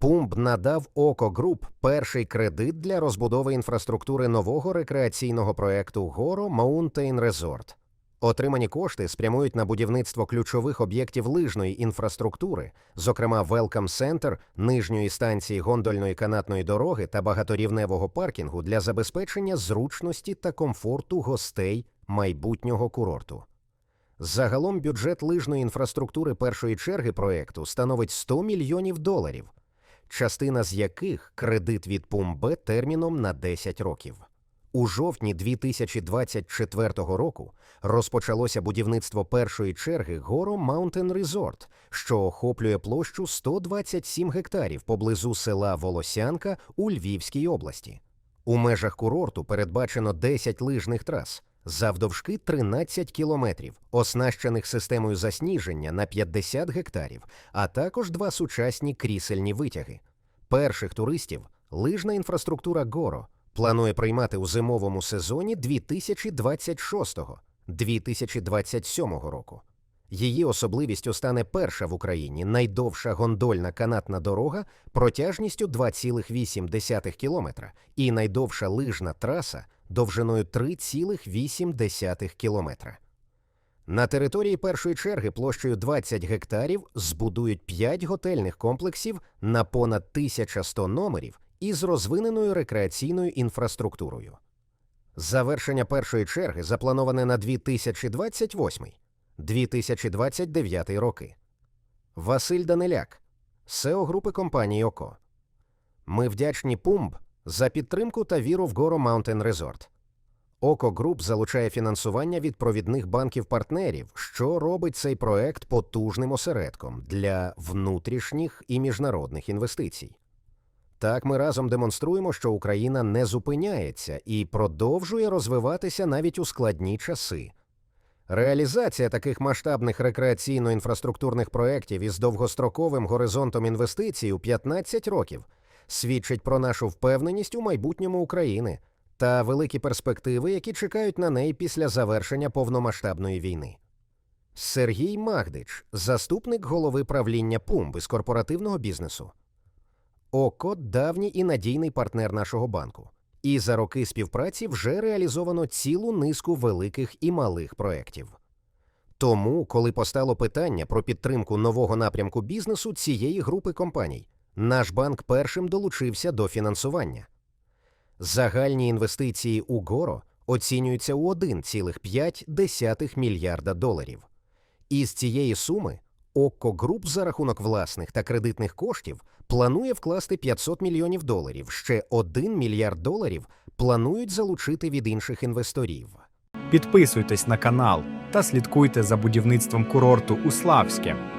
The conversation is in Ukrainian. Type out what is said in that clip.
Пумб надав Око Груп перший кредит для розбудови інфраструктури нового рекреаційного проекту Горо Mountain Resort. Отримані кошти спрямують на будівництво ключових об'єктів лижної інфраструктури, зокрема Welcome Center, нижньої станції гондольної канатної дороги та багаторівневого паркінгу для забезпечення зручності та комфорту гостей майбутнього курорту. Загалом бюджет лижної інфраструктури першої черги проекту становить 100 мільйонів доларів, частина з яких кредит від Пумбе терміном на 10 років. У жовтні 2024 року розпочалося будівництво першої черги Горо Mountain Resort, що охоплює площу 127 гектарів поблизу села Волосянка у Львівській області. У межах курорту передбачено 10 лижних трас, завдовжки 13 кілометрів, оснащених системою засніження на 50 гектарів, а також два сучасні крісельні витяги. Перших туристів лижна інфраструктура Горо планує приймати у зимовому сезоні 2026-2027 року. Її особливістю стане перша в Україні найдовша гондольна канатна дорога протяжністю 2,8 кілометра і найдовша лижна траса довжиною 3,8 кілометра. На території першої черги площею 20 гектарів збудують 5 готельних комплексів на понад 1100 номерів із розвиненою рекреаційною інфраструктурою. Завершення першої черги заплановане на 2028-2029 роки. Василь Даниляк, СЕО групи компанії ОКО. Ми вдячні Пумб за підтримку та віру в Горо Mountain Resort. Око Груп залучає фінансування від провідних банків-партнерів, що робить цей проект потужним осередком для внутрішніх і міжнародних інвестицій. Так ми разом демонструємо, що Україна не зупиняється і продовжує розвиватися навіть у складні часи. Реалізація таких масштабних рекреаційно-інфраструктурних проєктів із довгостроковим горизонтом інвестицій у 15 років свідчить про нашу впевненість у майбутньому України та великі перспективи, які чекають на неї після завершення повномасштабної війни. Сергій Магдич, заступник голови правління Пумб із корпоративного бізнесу. ОКО давній і надійний партнер нашого банку. І за роки співпраці вже реалізовано цілу низку великих і малих проєктів. Тому, коли постало питання про підтримку нового напрямку бізнесу цієї групи компаній, наш банк першим долучився до фінансування. Загальні інвестиції у Горо оцінюються у 1,5 мільярда доларів. Із цієї суми Окко Груп за рахунок власних та кредитних коштів планує вкласти 500 мільйонів доларів. Ще 1 мільярд доларів планують залучити від інших інвесторів. Підписуйтесь на канал та слідкуйте за будівництвом курорту у Славське.